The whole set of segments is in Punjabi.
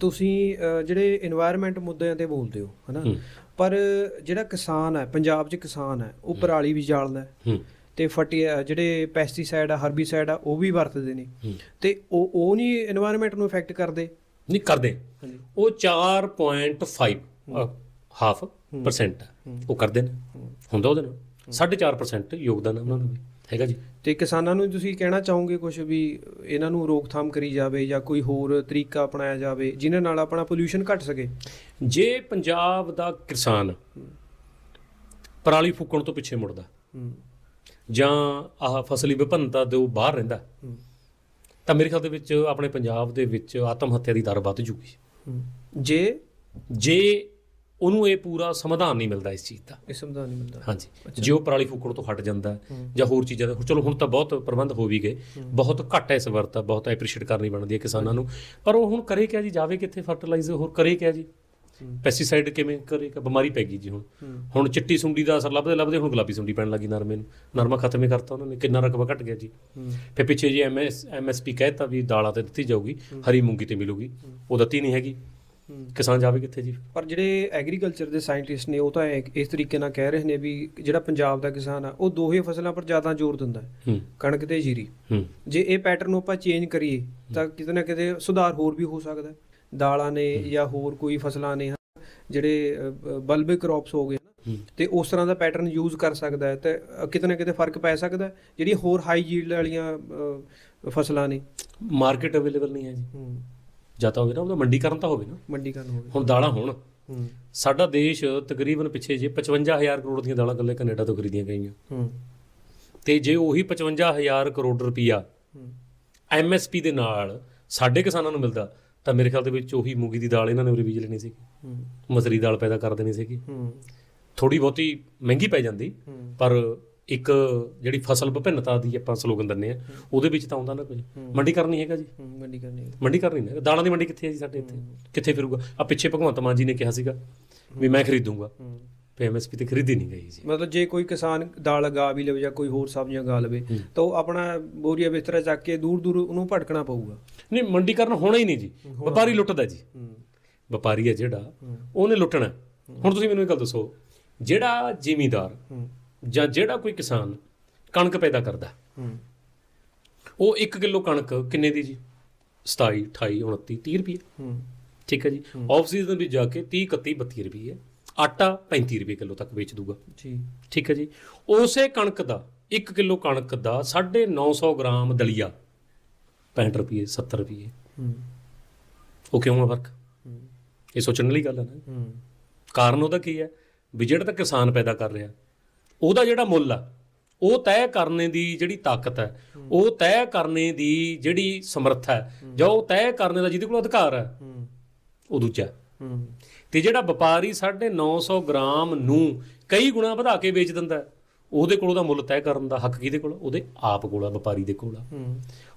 ਤੁਸੀਂ ਜਿਹੜੇ এনवायरमेंट ਮੁੱਦਿਆਂ ਤੇ ਬੋਲਦੇ ਹੋ ਹਨਾ? ਪਰ ਜਿਹੜਾ ਕਿਸਾਨ ਹੈ ਪੰਜਾਬ 'ਚ ਕਿਸਾਨ ਹੈ ਉਹ ਪਰਾਲੀ ਵੀ ਜਾਲਦਾ ਹੈ। ਤੇ ਫਟੀ ਜਿਹੜੇ ਪੈਸਟੀਸਾਈਡ ਆ ਹਰਬੀਸਾਈਡ ਆ ਉਹ ਵੀ ਵਰਤਦੇ ਨੇ। ਤੇ ਉਹ ਉਹ ਨਹੀਂ এনवायरमेंट ਨੂੰ ਇਫੈਕਟ ਕਰਦੇ? ਨਹੀਂ ਕਰਦੇ। ਉਹ 4.5 ਹਾਫ ਪਰਸੈਂਟ ਉਹ ਕਰਦੇ ਨੇ। ਹੁੰਦਾ ਉਹਦੇ ਨਾਲ। 4.5% ਯੋਗਦਾਨ ਉਹਨਾਂ ਦਾ ਹੈਗਾ ਜੀ। ਤੇ ਕਿਸਾਨਾਂ ਨੂੰ ਤੁਸੀਂ ਕਹਿਣਾ ਚਾਹੋਗੇ ਕੁਝ ਵੀ ਇਹਨਾਂ ਨੂੰ ਰੋਕਥਾਮ ਕਰੀ ਜਾਵੇ ਜਾਂ ਕੋਈ ਹੋਰ ਤਰੀਕਾ ਅਪਣਾਇਆ ਜਾਵੇ ਜਿਨ੍ਹਾਂ ਨਾਲ ਆਪਣਾ ਪੋਲੂਸ਼ਨ ਘਟ ਸਕੇ? ਜੇ ਪੰਜਾਬ ਦਾ ਕਿਸਾਨ ਪਰਾਲੀ ਫੂਕਣ ਤੋਂ ਪਿੱਛੇ ਮੁੜਦਾ ਜਾਂ ਆਹ ਫਸਲੀ ਵਿਭਿੰਨਤਾ ਤੋਂ ਬਾਹਰ ਰਹਿੰਦਾ ਤਾਂ ਮੇਰੇ ਖਿਆਲ ਦੇ ਵਿੱਚ ਆਪਣੇ ਪੰਜਾਬ ਦੇ ਵਿੱਚ ਆਤਮ ਹੱਤਿਆ ਦੀ ਦਰ ਵੱਧ ਜੂਗੀ। ਜੇ? ਜੇ ਉਹਨੂੰ ਇਹ ਪੂਰਾ ਸਮਾਧਾਨ ਨਹੀਂ ਮਿਲਦਾ ਇਸ ਚੀਜ਼ ਦਾ। ਇਹ ਸੰਵਿਧਾਨ ਨਹੀਂ ਮਿਲਦਾ। ਹਾਂਜੀ। ਜੇ ਉਹ ਪਰਾਲੀ ਫੂਕਣ ਤੋਂ ਹਟ ਜਾਂਦਾ ਹੈ, ਜਾਂ ਹੋਰ ਚੀਜ਼ਾਂ ਦਾ ਚਲੋ ਹੁਣ ਤਾਂ ਬਹੁਤ ਪ੍ਰਬੰਧ ਹੋ ਵੀ ਗਏ। ਬਹੁਤ ਘੱਟ ਹੈ ਇਸ ਵਰਤ ਆ ਬਹੁਤ ਐਪਰੀਸ਼ੀਏਟ ਕਰਨੀ ਬਣਦੀ ਹੈ ਕਿਸਾਨਾਂ ਨੂੰ। ਪਰ ਉਹ ਹੁਣ ਕਰੇ ਕਿਆ ਜੀ? ਜਾਵੇ ਕਿੱਥੇ ਫਰਟੀਲਾਈਜ਼ਰ ਹੋਰ ਕਰੇ ਕਿਆ ਜੀ? ਪੈਸਟੀਸਾਈਡ ਕਿਵੇਂ ਕਰੇਗਾ ਬਿਮਾਰੀ ਪੈ ਗਈ ਜੀ ਹੁਣ। ਹੁਣ ਚਿੱਟੀ ਸੁੰਡੀ ਦਾ ਅਸਰ ਲੱਭਦੇ ਲੱਭਦੇ ਹੁਣ ਗੁਲਾਬੀ ਸੁੰਡੀ ਪੈਣ ਲੱਗੀ ਨਰਮੇ ਨੂੰ। ਨਰਮਾ ਖਤਮ ਹੀ ਕਰਤਾ ਉਹਨਾਂ ਨੇ। ਕਿੰਨਾ ਰਕਬਾ ਘਟ ਗਿਆ ਜੀ। ਫਿਰ ਪਿੱਛੇ ਜੀ ਐਮਐਸ ਐਮਐਸਪੀ ਕਹਿਤਾ ਵੀ ਦਾਲਾਂ ਤੇ ਦਿੱਤੀ ਜਾਊਗੀ ਹਰੀ ਮੂੰਗੀ ਤੇ ਮਿਲੂਗੀ। ਉਹ ਦਿੱਤੀ ਨਹੀਂ ਹੈਗੀ। ਕਿਸਾਨ ਜਾਵੇ ਕਿੱਥੇ ਜੀ? ਪਰ ਜਿਹੜੇ ਐਗਰੀਕਲਚਰ ਦੇ ਸਾਇੰਟਿਸਟ ਨੇ ਉਹ ਤਾਂ ਇਸ ਤਰੀਕੇ ਨਾਲ ਕਹਿ ਰਹੇ ਨੇ ਵੀ ਜਿਹੜਾ ਪੰਜਾਬ ਦਾ ਕਿਸਾਨ ਆ ਉਹ ਦੋਹੇ ਫਸਲਾਂ ਪਰ ਜ਼ਿਆਦਾ ਜ਼ੋਰ ਦਿੰਦਾ ਹੈ। ਕਣਕ ਤੇ ਜੀਰੀ। ਜੇ ਇਹ ਪੈਟਰਨ ਨੂੰ ਆਪਾਂ ਚੇਂਜ ਕਰੀਏ ਤਾਂ ਕਿਤੇ ਨਾ ਕਿਤੇ ਸੁਧਾਰ ਹੋਰ ਵੀ ਹੋ ਸਕਦਾ। ਦਾਲਾਂ ਨੇ ਜਾਂ ਹੋਰ ਕੋਈ ਫਸਲਾਂ ਨੇ ਜਿਹੜੇ ਬਲਬੇ ਕ੍ਰੌਪਸ ਹੋ ਗਏ। ਤੇ ਉਸ ਤਰ੍ਹਾਂ ਦਾ ਪੈਟਰਨ ਯੂਜ਼ ਕਰ ਸਕਦਾ ਹੈ ਤੇ ਕਿਤੇ ਨਾ ਕਿਤੇ ਫ਼ਰਕ ਪੈ ਸਕਦਾ ਹੈ। ਜਿਹੜੀਆਂ ਹੋਰ ਹਾਈ ਯੀਲਡ ਵਾਲੀਆਂ ਫਸਲਾਂ ਨੇ। ਮਾਰਕੀਟ ਅਵੇਲੇਬਲ ਨਹੀਂ ਹੈ ਜੀ। ਜਾਂ ਤਾਂ ਹੋਵੇ ਨਾ ਉਹਦਾ ਮੰਡੀਕਰਨ ਤਾਂ ਹੋਵੇ ਨਾ। ਮੰਡੀਕਰਨ ਹੋਵੇ। ਹੁਣ ਦਾਲਾਂ ਹੋਣ। ਹੂੰ। ਸਾਡਾ ਦੇਸ਼ ਤਕਰੀਬਨ ਪਿੱਛੇ ਜੇ 55000 ਕਰੋੜ ਦੀਆਂ ਦਾਲਾਂ ਇਕੱਲੇ ਕੈਨੇਡਾ ਤੋਂ ਖਰੀਦੀਆਂ ਗਈਆਂ। ਹੂੰ। ਤੇ ਜੇ ਉਹੀ 55000 ਕਰੋੜ ਰੁਪਈਆ ਐਮਐਸਪੀ ਦੇ ਨਾਲ ਸਾਡੇ ਕਿਸਾਨਾਂ ਨੂੰ ਮਿਲਦਾ ਤਾਂ ਮੇਰੇ ਖਿਆਲ ਦੇ ਵਿੱਚ ਉਹੀ ਮੂੰਗੀ ਦੀ ਦਾਲ ਇਹਨਾਂ ਨੇ ਉਰੇ ਬੀਜ ਲੈਣੀ ਸੀ ਹੂੰ। ਮਸਰੀ ਦਾਲ ਪੈਦਾ ਕਰ ਦੇਣੀ ਸੀਗੀ। ਹੂੰ। ਥੋੜੀ ਬਹੁਤੀ ਮਹਿੰਗੀ ਪੈ ਜਾਂਦੀ ਪਰ ਇੱਕ ਜਿਹੜੀ ਫਸਲ ਵਿਭਿੰਨਤਾ ਦੀ ਆਪਾਂ ਸਲੋਗਨ ਦਿੰਨੇ ਆ ਉਹਦੇ ਵਿੱਚ ਤਾਂ ਆਉਂਦਾ ਨਾ ਕੁਝ। ਮੰਡੀ ਕਰਨੀ ਹੈਗਾ ਜੀ। ਹੂੰ ਮੰਡੀਕਰਨ ਨਹੀਂ ਮੰਡੀ ਕਰਨੀ ਨਾ ਦਾਲਾਂ ਦੀ ਮੰਡੀ ਕਿੱਥੇ ਹੈ ਜੀ ਸਾਡੇ ਇੱਥੇ? ਕਿੱਥੇ ਫਿਰੂਗਾ? ਆ ਪਿੱਛੇ ਭਗਵੰਤ ਮਾਨ ਜੀ ਨੇ ਕਿਹਾ ਸੀਗਾ ਵੀ ਮੈਂ ਖਰੀਦੂੰਗਾ। ਹੂੰ। ਤੇ ਐਮਐਸਪੀ ਤੇ ਖਰੀਦੀ ਨਹੀਂ ਗਈ ਜੀ। ਮਤਲਬ ਜੇ ਕੋਈ ਕਿਸਾਨ ਦਾਲ ਲਗਾ ਵੀ ਲਵੇ ਜਾਂ ਕੋਈ ਹੋਰ ਸਬਜ਼ੀਆਂ ਗਾ ਲਵੇ ਤਾਂ ਉਹ ਆਪਣਾ ਬੋਰੀਆ ਬਿਸਤਰਾ ਚੱਕ ਕੇ ਦੂਰ ਦੂਰ ਉਹਨੂੰ ਭਟਕਣਾ ਪਊਗਾ। ਨਹੀਂ ਮੰਡੀਕਰਨ ਹੋਣਾ ਹੀ ਨਹੀਂ ਜੀ। ਵਪਾਰੀ ਲੁੱਟਦਾ ਜੀ। ਹੂੰ। ਵਪਾਰੀ ਹੈ ਜਿਹੜਾ ਉਹਨੇ ਲੁੱਟਣਾ। ਹੁਣ ਤੁਸੀਂ ਮੈਨੂੰ ਇਹ ਗੱਲ ਦੱਸੋ ਜਿਹੜਾ ਜ਼ਿਮੀਂਦਾਰ ਹੂੰ। ਜਾਂ ਜਿਹੜਾ ਕੋਈ ਕਿਸਾਨ ਕਣਕ ਪੈਦਾ ਕਰਦਾ। ਉਹ 1 ਕਿਲੋ ਕਣਕ ਕਿੰਨੇ ਦੀ ਜੀ? 27 28 29 30 ਰੁਪਏ। ਹੂੰ। ਠੀਕ ਹੈ ਜੀ? ਆਫ ਸੀਜ਼ਨ ਵਿੱਚ ਜਾ ਕੇ 30 31 32 ਰੁਪਏ ਆਟਾ 35 ਰੁਪਏ ਕਿਲੋ ਤੱਕ ਵੇਚ ਦੂਗਾ। ਜੀ। ਠੀਕ ਹੈ ਜੀ? ਉਸੇ ਕਣਕ ਦਾ 1 ਕਿਲੋ ਕਣਕ ਦਾ 950 ਗ੍ਰਾਮ ਦਲੀਆ 65 ਰੁਪਏ 70 ਰੁਪਏ। ਹੂੰ। ਉਹ ਕਿਉਂ ਆ ਫ਼ਰਕ? ਇਹ ਸੋਚਣ ਵਾਲੀ ਗੱਲ ਹੈ ਨਾ। ਹੂੰ। ਕਾਰਨ ਉਹਦਾ ਕੀ ਹੈ? ਵੀ ਜਿਹੜਾ ਤਾਂ ਕਿਸਾਨ ਪੈਦਾ ਕਰ ਰਿਹਾ ਉਹਦਾ ਜਿਹੜਾ ਮੁੱਲ ਆ ਉਹ ਤੈਅ ਕਰਨੇ ਦੀ ਜਿਹੜੀ ਤਾਕਤ ਹੈ ਉਹ ਤੈਅ ਕਰਨੇ ਦੀ ਜਿਹੜੀ ਸਮਰੱਥਾ ਹੈ ਜਾਂ ਉਹ ਤੈਅ ਕਰਨੇ ਦਾ ਜਿਹਦੇ ਕੋਲ ਅਧਿਕਾਰ ਹੈ ਉਹ ਦੂਜਾ। ਤੇ ਜਿਹੜਾ ਵਪਾਰੀ 950 ਗ੍ਰਾਮ ਨੂੰ ਕਈ ਗੁਣਾ ਵਧਾ ਕੇ ਵੇਚ ਦਿੰਦਾ ਉਹਦੇ ਕੋਲ ਉਹਦਾ ਮੁੱਲ ਤੈਅ ਕਰਨ ਦਾ ਹੱਕ ਕਿਹਦੇ ਕੋਲ ਉਹਦੇ ਆਪ ਕੋਲ ਆ ਵਪਾਰੀ ਦੇ ਕੋਲ ਆ।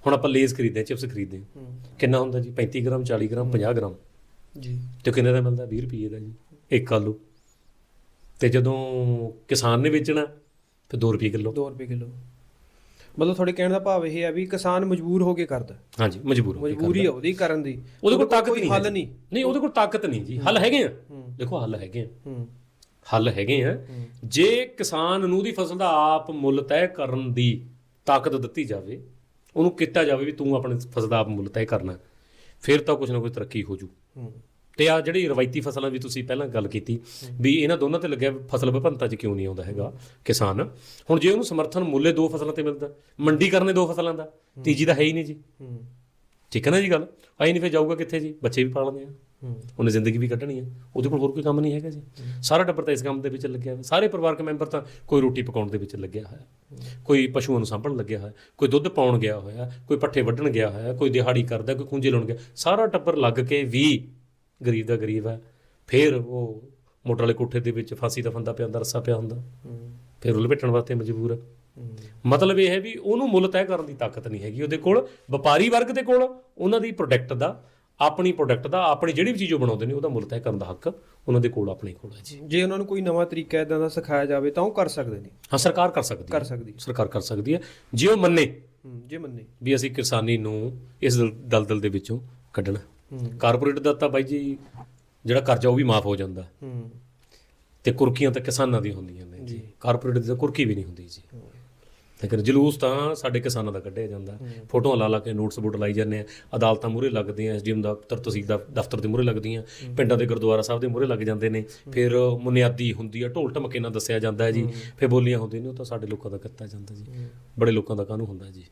ਹੁਣ ਆਪਾਂ ਲੇਜ਼ ਖਰੀਦਦੇ ਚਿਪਸ ਖਰੀਦਦੇ ਕਿੰਨਾ ਹੁੰਦਾ ਜੀ? 35 ਗ੍ਰਾਮ 40 ਗ੍ਰਾਮ 50 ਗ੍ਰਾਮ। ਜੀ। ਤੇ ਕਿੰਨੇ ਦਾ ਮਿਲਦਾ? 20 ਰੁਪਏ ਦਾ ਜੀ ਇੱਕ ਆਲੂ। ਤੇ ਜਦੋਂ ਕਿਸਾਨ ਨੇ ਵੇਚਣਾ ਤੇ 2 ਰੁਪਏ ਕਿਲੋ। 2 ਰੁਪਏ ਕਿਲੋ। ਮਤਲਬ ਤੁਹਾਡੇ ਕਹਿਣ ਦਾ ਭਾਵ ਇਹ ਹੈ ਵੀ ਕਿਸਾਨ ਮਜਬੂਰ ਹੋ ਕੇ ਕਰਦਾ। ਹਾਂਜੀ ਮਜਬੂਰ ਹੋ ਕੇ ਮਜਬੂਰੀ ਉਹਦੀ ਕਰਨ ਦੀ। ਉਹਦੇ ਕੋਲ ਤਾਕਤ ਨਹੀਂ ਹੱਲ। ਨਹੀਂ। ਨਹੀਂ ਉਹਦੇ ਕੋਲ ਤਾਕਤ ਨਹੀਂ ਜੀ। ਹੱਲ ਹੈਗੇ ਆ। ਦੇਖੋ ਹੱਲ ਹੈਗੇ ਆ। ਹੱਲ ਹੈਗੇ ਆ। ਜੇ ਕਿਸਾਨ ਨੂੰ ਦੀ ਫਸਲ ਦਾ ਆਪ ਮੁੱਲ ਤੈਅ ਕਰਨ ਦੀ ਤਾਕਤ ਦਿੱਤੀ ਜਾਵੇ ਉਹਨੂੰ ਕੀਤਾ ਜਾਵੇ ਵੀ ਤੂੰ ਆਪਣੇ ਫਸਲ ਦਾ ਆਪ ਮੁੱਲ ਤੈਅ ਕਰਨਾ ਫਿਰ ਤਾਂ ਕੁਝ ਨਾ ਕੁਝ ਤਰੱਕੀ ਹੋ ਜੂ। ਤੇ ਆ ਜਿਹੜੀ ਰਵਾਇਤੀ ਫਸਲਾਂ ਵੀ ਤੁਸੀਂ ਪਹਿਲਾਂ ਗੱਲ ਕੀਤੀ ਵੀ ਇਹਨਾਂ ਦੋਨਾਂ ਤੇ ਲੱਗਿਆ ਫਸਲ ਵਿਭਿੰਨਤਾ 'ਚ ਕਿਉਂ ਨਹੀਂ ਆਉਂਦਾ ਹੈਗਾ ਕਿਸਾਨ? ਹੁਣ ਜੇ ਉਹਨੂੰ ਸਮਰਥਨ ਮੁੱਲੇ ਦੋ ਫਸਲਾਂ ਤੇ ਮਿਲਦਾ ਮੰਡੀ ਕਰਨੇ ਦੋ ਫਸਲਾਂ ਦਾ ਤੀਜੀ ਤਾਂ ਹੈ ਹੀ ਨਹੀਂ ਜੀ। ਠੀਕ ਹੈ ਨਾ ਜੀ ਗੱਲ? ਆਈ ਨਹੀਂ ਫਿਰ ਜਾਊਗਾ ਕਿੱਥੇ ਜੀ? ਬੱਚੇ ਵੀ ਪਾਲਣੇ ਆ। ਉਹਨੇ ਜ਼ਿੰਦਗੀ ਵੀ ਕੱਢਣੀ ਆ। ਉਹਦੇ ਕੋਲ ਹੋਰ ਕੋਈ ਕੰਮ ਨਹੀਂ ਹੈਗਾ ਜੀ। ਸਾਰਾ ਟੱਬਰ ਤਾਂ ਇਸ ਕੰਮ ਦੇ ਵਿੱਚ ਲੱਗਿਆ ਹੋਇਆ। ਸਾਰੇ ਪਰਿਵਾਰਕ ਮੈਂਬਰ ਤਾਂ ਕੋਈ ਰੋਟੀ ਪਕਾਉਣ ਦੇ ਵਿੱਚ ਲੱਗਿਆ ਹੋਇਆ। ਕੋਈ ਪਸ਼ੂਆਂ ਨੂੰ ਸਾਂਭਣ ਲੱਗਿਆ ਹੋਇਆ। ਕੋਈ ਦੁੱਧ ਪਾਉਣ ਗਿਆ ਹੋਇਆ। ਕੋਈ ਪੱਠੇ ਵੱਢਣ ਗਿਆ ਹੋਇਆ। ਕੋਈ ਦਿਹਾੜੀ ਕਰਦਾ ਕੋਈ ਖੁੰਝੇ ਲਾਉਣ ਗਿਆ। ਸਾਰਾ ਟੱਬਰ ਲੱਗ ਕੇ ਵੀ ਗਰੀਬ ਦਾ ਗਰੀਬ ਹੈ ਫਿਰ ਉਹ ਮੋਟਰ ਵਾਲੇ ਕੋਠੇ ਦੇ ਵਿੱਚ ਫਾਂਸੀ ਦਾ ਫੰਦਾ ਪਿਆ ਹੁੰਦਾ ਰੱਸਾ ਪਿਆ ਹੁੰਦਾ। ਹੂੰ ਫਿਰ ਉਹ ਲਪੇਟਣ ਵਾਸਤੇ ਮਜਬੂਰ ਹੈ। ਹੂੰ ਮਤਲਬ ਇਹ ਹੈ ਵੀ ਉਹਨੂੰ ਮੁੱਲ ਤੈਅ ਕਰਨ ਦੀ ਤਾਕਤ ਨਹੀਂ ਹੈਗੀ ਉਹਦੇ ਕੋਲ। ਵਪਾਰੀ ਵਰਗ ਦੇ ਕੋਲ ਉਹਨਾਂ ਦੀ ਪ੍ਰੋਡਕਟ ਦਾ ਆਪਣੀ ਪ੍ਰੋਡਕਟ ਦਾ ਆਪਣੀ ਜਿਹੜੀ ਵੀ ਚੀਜ਼ ਉਹ ਬਣਾਉਂਦੇ ਨੇ ਉਹਦਾ ਮੁੱਲ ਤੈਅ ਕਰਨ ਦਾ ਹੱਕ ਉਹਨਾਂ ਦੇ ਕੋਲ ਆਪਣੇ ਕੋਲ ਹੈ ਜੀ। ਜੇ ਉਹਨਾਂ ਨੂੰ ਕੋਈ ਨਵਾਂ ਤਰੀਕਾ ਇਦਾਂ ਦਾ ਸਿਖਾਇਆ ਜਾਵੇ ਤਾਂ ਉਹ ਕਰ ਸਕਦੇ ਨੇ। ਹਾਂ ਸਰਕਾਰ ਕਰ ਸਕਦੀ ਹੈ। ਕਰ ਸਕਦੀ ਸਰਕਾਰ ਕਰ ਸਕਦੀ ਹੈ। ਜੇ ਉਹ ਮੰਨੇ ਹੂੰ ਜੇ ਮੰਨੇ। ਵੀ ਅਸੀਂ ਕਿਸਾਨੀ ਨੂੰ ਇਸ ਦਲ- ਦਲਦਲ ਦੇ ਵਿੱਚੋਂ ਕੱਢਣਾ। ਹੂੰ ਕਾਰਪੋਰੇਟ ਦਾ ਤਾਂ ਬਾਈ ਜੀ ਜਿਹੜਾ ਕਰਜ਼ਾ ਉਹ ਵੀ ਮਾਫ ਹੋ ਜਾਂਦਾ। ਹੂੰ। ਤੇ ਕੁਰਕੀਆਂ ਤਾਂ ਕਿਸਾਨਾਂ ਦੀ ਹੁੰਦੀਆਂ ਨੇ ਜੀ। ਕਾਰਪੋਰੇਟ ਦੀ ਤਾਂ ਕੁਰਕੀ ਵੀ ਨਹੀਂ ਹੁੰਦੀ ਜੀ। ਲੇਕਿਨ ਜਲੂਸ ਤਾਂ ਸਾਡੇ ਕਿਸਾਨਾਂ ਦਾ ਕੱਢਿਆ ਜਾਂਦਾ। ਫੋਟੋਆਂ ਲਾ ਲਾ ਕੇ ਨੋਟਸ ਬੋਰਡ ਲਾਈ ਜਾਂਦੇ ਆ। ਅਦਾਲਤਾਂ ਮੂਹਰੇ ਲੱਗਦੀਆਂ ਐਸਡੀਐਮ ਦਫ਼ਤਰ ਤਹਿਸੀਲ ਦਾ ਦਫ਼ਤਰ ਦੇ ਮੂਹਰੇ ਲੱਗਦੀਆਂ। ਪਿੰਡਾਂ ਦੇ ਗੁਰਦੁਆਰਾ ਸਾਹਿਬ ਦੇ ਮੂਹਰੇ ਲੱਗ ਜਾਂਦੇ ਨੇ। ਫਿਰ ਮੁਨਿਆਦੀ ਹੁੰਦੀ ਆ ਢੋਲ ਢਮਕੇ ਨਾਲ ਦੱਸਿਆ ਜਾਂਦਾ ਹੈ। ਜੀ ਫਿਰ ਬੋਲੀਆਂ ਹੁੰਦੀਆਂ ਨੇ ਉਹ ਤਾਂ ਸਾਡੇ ਲੋਕਾਂ ਦਾ ਕੀਤਾ ਜਾਂਦਾ ਜੀ। ਬੜੇ ਲੋਕਾਂ ਦਾ ਕਾਹਨੂੰ ਹੁੰਦਾ ਜੀ।